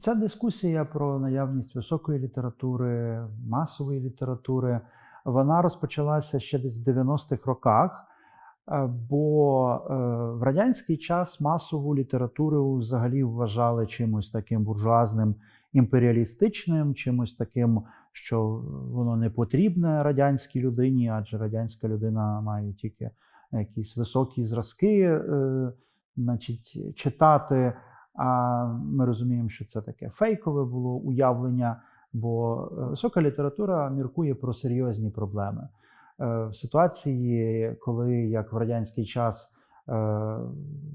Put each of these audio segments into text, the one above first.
Ця дискусія про наявність високої літератури, масової літератури, вона розпочалася ще десь в 90-х роках. Е, Бо е, в радянський час масову літературу взагалі вважали чимось таким буржуазним, імперіалістичним, чимось таким, що воно не потрібне радянській людині, адже радянська людина має тільки якісь високі зразки, е, значить, читати. А ми розуміємо, що це таке фейкове було уявлення, бо е, висока література міркує про серйозні проблеми. Е, В ситуації, коли як в радянський час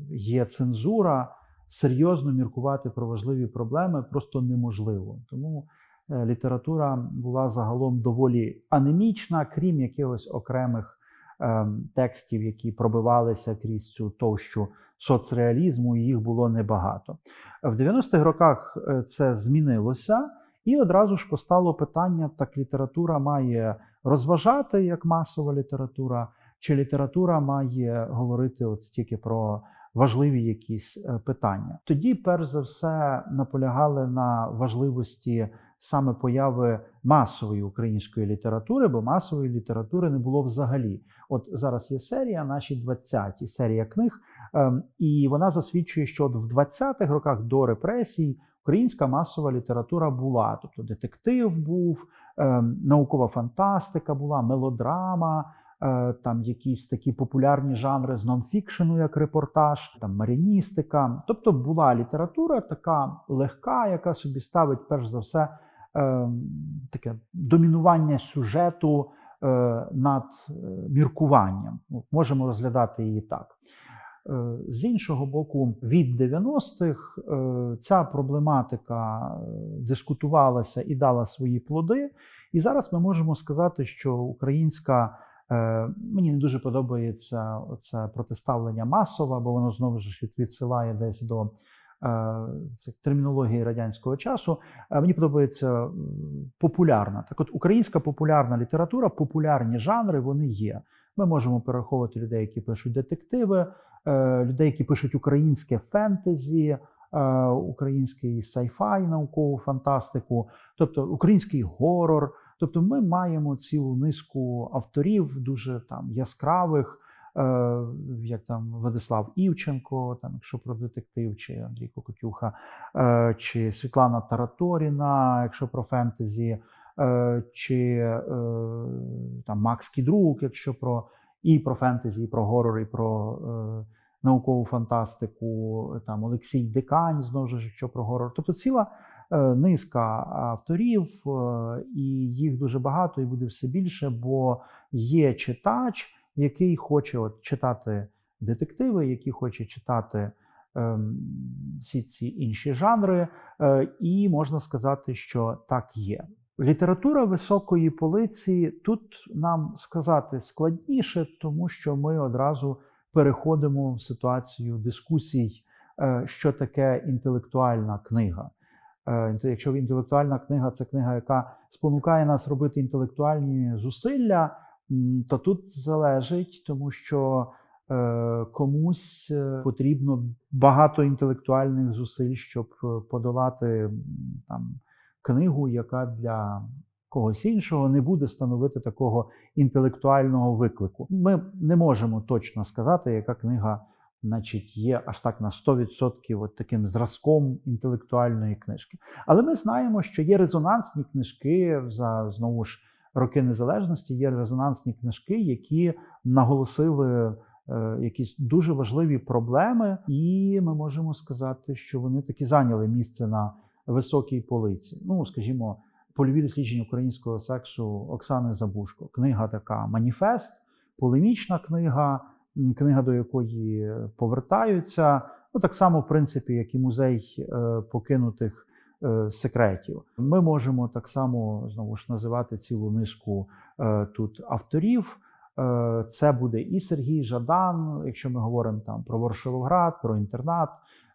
є цензура, серйозно міркувати про важливі проблеми просто неможливо. Тому література була загалом доволі анемічна, крім якихось окремих ем, текстів, які пробивалися крізь цю товщу соцреалізму, і їх було небагато. В 90-х роках е, це змінилося, і одразу ж постало питання: так література має розважати як масова література, чи література має говорити от тільки про важливі якісь е, питання. Тоді, перш за все, наполягали на важливості саме появи масової української літератури, бо масової літератури не було взагалі. От зараз є серія, наші 20-ті, серія книг, ем, і вона засвідчує, що от в 20-х роках до репресій українська масова література була. Тобто детектив був, ем, наукова фантастика була, мелодрама, е, там якісь такі популярні жанри з нонфікшену, як репортаж, там маріністика. Тобто була література така легка, яка собі ставить перш за все таке домінування сюжету е, над е, міркуванням. Можемо розглядати її так. Е, З іншого боку, від 90-х е, ця проблематика дискутувалася і дала свої плоди. І зараз ми можемо сказати, що українська мені не дуже подобається це протиставлення масова, бо воно знову ж відсилає десь до термінології радянського часу. Е, Мені подобається популярна. Так, от українська популярна література, популярні жанри вони є. Ми можемо перераховувати людей, які пишуть детективи, е, людей, які пишуть українське фентезі, е, український сайфай, наукову фантастику, тобто український горор. Тобто ми маємо цілу низку авторів, дуже там яскравих, е, як там Владислав Івченко, там, якщо про детектив, чи Андрій Кокотюха, е, чи Світлана Тараторіна, якщо про фентезі, е, чи е, там Макс Кідрук, якщо про і про фентезі, і про горор, і про е, наукову фантастику, там Олексій Дикань, знову ж що про горор. Тобто ціла е, низка авторів, е, і їх дуже багато, і буде все більше, бо є читач, який хоче от читати детективи, який хоче читати ем, всі ці інші жанри, е, і можна сказати, що так є. Література високої полиці тут нам сказати складніше, тому що ми одразу переходимо в ситуацію дискусій, е, що таке інтелектуальна книга. Е, Якщо інтелектуальна книга це книга, яка спонукає нас робити інтелектуальні зусилля, то тут залежить, тому що е, комусь е, потрібно багато інтелектуальних зусиль, щоб е, подолати там книгу, яка для когось іншого не буде становити такого інтелектуального виклику. Ми не можемо точно сказати, яка книга значить, є аж так на 100% от таким зразком інтелектуальної книжки. Але ми знаємо, що є резонансні книжки за знову ж роки незалежності, є резонансні книжки, які наголосили е, якісь дуже важливі проблеми, і ми можемо сказати, що вони таки зайняли місце на високій полиці. Ну, скажімо, польові дослідження українського сексу Оксани Забушко. Книга така маніфест, полемічна книга, книга, до якої повертаються. Ну, так само, в принципі, як і музей е, покинутих секретів. Ми можемо так само знову ж називати цілу низку е, тут авторів. Е, Це буде і Сергій Жадан, якщо ми говоримо там про Ворошиловград, про інтернат.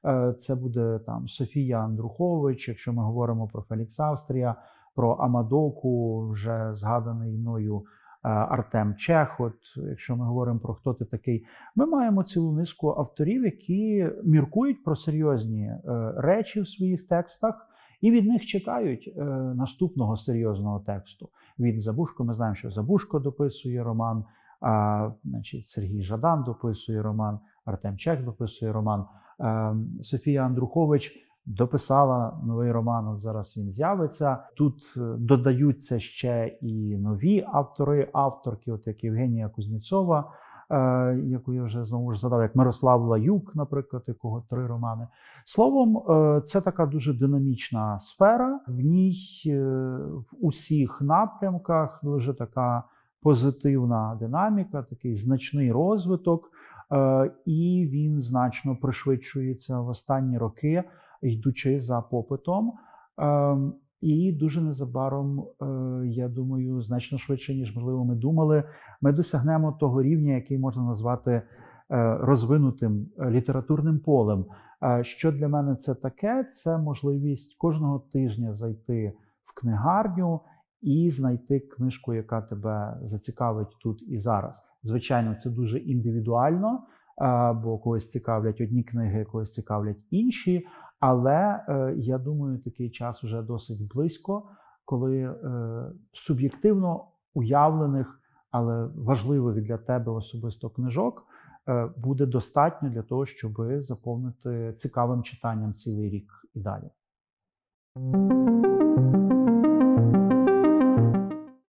Е, Це буде там Софія Андрухович, якщо ми говоримо про Фелікс Австрія, про Амадоку, вже згаданий мною Артем Чех. От якщо ми говоримо про хто ти такий, ми маємо цілу низку авторів, які міркують про серйозні е, речі в своїх текстах. І від них чекають е, наступного серйозного тексту. Від Забушко ми знаємо, що Забушко дописує роман, а, значить, Сергій Жадан дописує роман, Артем Чех дописує роман. Е, Софія Андрухович дописала новий роман. От зараз він з'явиться. Тут е, додаються ще і нові автори, авторки, от як Євгенія Кузнєцова, яку я вже знову ж задав, як Мирослав Лаюк, наприклад, якого три романи. Словом, е, це така дуже динамічна сфера. В ній е, в усіх напрямках дуже така позитивна динаміка, такий значний розвиток, е, і він значно пришвидшується в останні роки, йдучи за попитом. І дуже незабаром, е, я думаю, значно швидше, ніж можливо ми думали, ми досягнемо того рівня, який можна назвати е, розвинутим е, літературним полем. Що для мене це таке? Це можливість кожного тижня зайти в книгарню і знайти книжку, яка тебе зацікавить тут і зараз. Звичайно, це дуже індивідуально, бо когось цікавлять одні книги, когось цікавлять інші. Але е, я думаю, такий час вже досить близько, коли е, суб'єктивно уявлених, але важливих для тебе особисто книжок е, буде достатньо для того, щоб заповнити цікавим читанням цілий рік і далі.